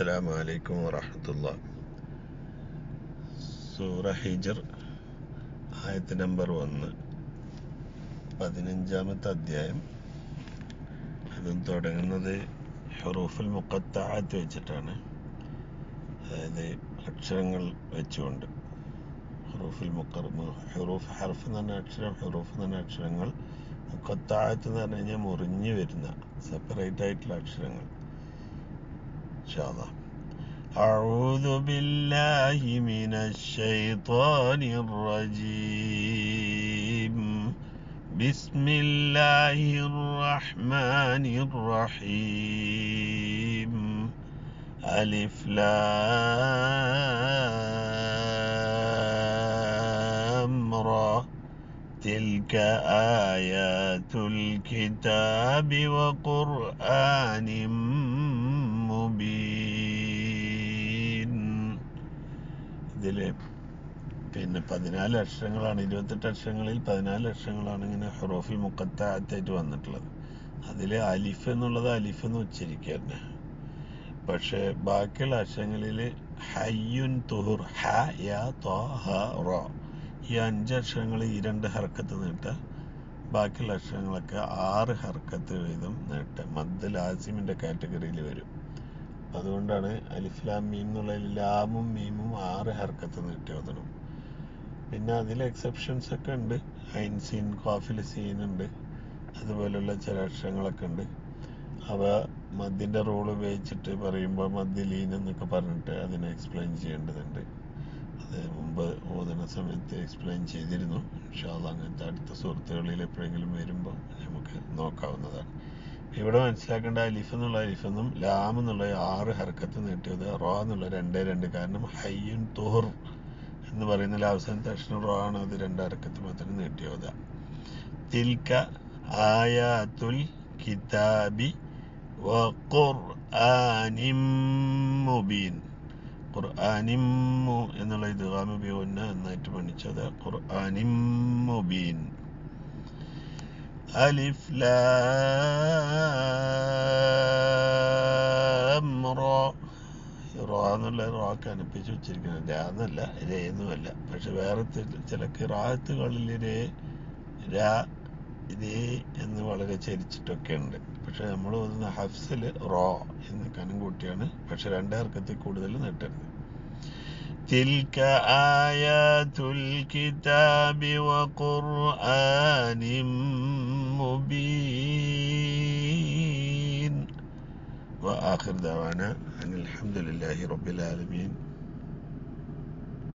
അസ്സാം അലൈക്കും വറഹമത്തുള്ള സൂറ ഹിജർ ആയത്ത് നമ്പർ ഒന്ന്. പതിനഞ്ചാമത്തെ അധ്യായം. അതും തുടങ്ങുന്നത് ഹുറൂഫുൽ മുക്കത്താഴത്ത് വെച്ചിട്ടാണ്. അതായത് അക്ഷരങ്ങൾ വെച്ചുകൊണ്ട്. ഹുറൂഫുൽ മുക്കർ ഹുറൂഫ് ഹർഫ് എന്ന് പറഞ്ഞ അക്ഷരം ഹെറൂഫ് എന്ന് പറഞ്ഞ അക്ഷരങ്ങൾ. മുക്കത്താഴത്ത് എന്ന് പറഞ്ഞു കഴിഞ്ഞാൽ മുറിഞ്ഞു വരുന്ന സെപ്പറേറ്റ് ആയിട്ടുള്ള അക്ഷരങ്ങൾ. شاء الله. أعوذ بالله من الشيطان الرجيم. بسم الله الرحمن الرحيم. ألف لام را. تلك آيات الكتاب وقرآن ഇതിൽ പിന്നെ പതിനാല് അക്ഷരങ്ങളാണ് ഇരുപത്തെട്ട് അക്ഷരങ്ങളിൽ പതിനാല് അക്ഷരങ്ങളാണ് ഇങ്ങനെ ഹുറോഫിൽ മുക്കത്തായിട്ട് വന്നിട്ടുള്ളത്. അതിൽ അലിഫ് എന്നുള്ളത് അലിഫ് എന്ന് ഉച്ചരിക്കുക തന്നെ പക്ഷേ ബാക്കിയുള്ള അക്ഷരങ്ങളിൽ ഹയ്യുൻ തുഹുർ ഹ യാ ത ഹ റ. ഈ അഞ്ച് അക്ഷരങ്ങൾ ഈ രണ്ട് ഹർക്കത്ത് നീട്ടുക ബാക്കിയുള്ള അക്ഷരങ്ങളൊക്കെ ആറ് ഹർക്കത്ത് വീതം നീട്ടുക മദ് ലാസിമിന്റെ കാറ്റഗറിയിൽ വരും. അതുകൊണ്ടാണ് അലിഫ്ലാം മീം എന്നുള്ള ലാമും മീമും ആറ് ഹർക്കത്ത് നീട്ടി പിന്നെ അതിൽ എക്സെപ്ഷൻസ് ഒക്കെ ഉണ്ട്. ഐൻ സീൻ കോഫിൽ സീൻ ഉണ്ട്. അതുപോലുള്ള ചില അക്ഷരങ്ങളൊക്കെ ഉണ്ട്. അവ മദ്ദിന്റെ റോൾ ഉപയോഗിച്ചിട്ട് പറയുമ്പോൾ മദ്യലീൻ എന്നൊക്കെ പറഞ്ഞിട്ട് അതിനെ എക്സ്പ്ലെയിൻ ചെയ്യേണ്ടതുണ്ട്. അത് മുമ്പ് ഓതുന്ന സമയത്ത് എക്സ്പ്ലെയിൻ ചെയ്തിരുന്നു. ഇൻഷാല്ല അങ്ങനത്തെ അടുത്ത സുഹൃത്തുക്കളിൽ എപ്പോഴെങ്കിലും വരുമ്പോൾ നമുക്ക് നോക്കാവുന്നതാണ്. ഇവിടെ മനസ്സിലാക്കേണ്ട അലിഫ് എന്നുള്ള അലിഫ് എന്നും ലാം എന്നുള്ള ആറ് ഹർക്കത്ത് നീട്ടിയത് റോ എന്നുള്ള രണ്ടേ രണ്ട് കാരണം ഹയ്യുൻ തുഹർ എന്ന് പറയുന്ന അവസാനത്തെ അക്ഷരം റോ ആണ് അത് രണ്ട് ഹർക്കത്ത് മാത്രം നീട്ടിയത്. തിൽക്ക ആയാത്തുൽ കിതാബി മുബീൻ. ഖുർആനിമ്മു എന്നുള്ള ഇത് ഗാമുബിയൊന്ന നന്നായിട്ട് പഠിച്ചത് ഖുർആനിം മുബീൻ. അലിഫ് ലാം റോ റോ എന്നുള്ള റോ കനപ്പിച്ച് വെച്ചിരിക്കുന്നത്. രാ എന്നല്ല രേന്നുമല്ല പക്ഷെ വേറെ ചില കിറാത്തുകളിൽ രേ രാ ഇതേ എന്ന് വളരെ ചരിച്ചിട്ടൊക്കെ ഉണ്ട്. പക്ഷെ നമ്മൾ ഓതുന്ന ഹഫ്സിൽ റോ എന്ന് കനം കൂട്ടിയാണ്. പക്ഷെ രണ്ടേർക്കത്തിൽ കൂടുതൽ നീട്ടരുത്. تلك آيات الكتاب وقرآن مبين. وآخر دعوانا أن الحمد لله رب العالمين.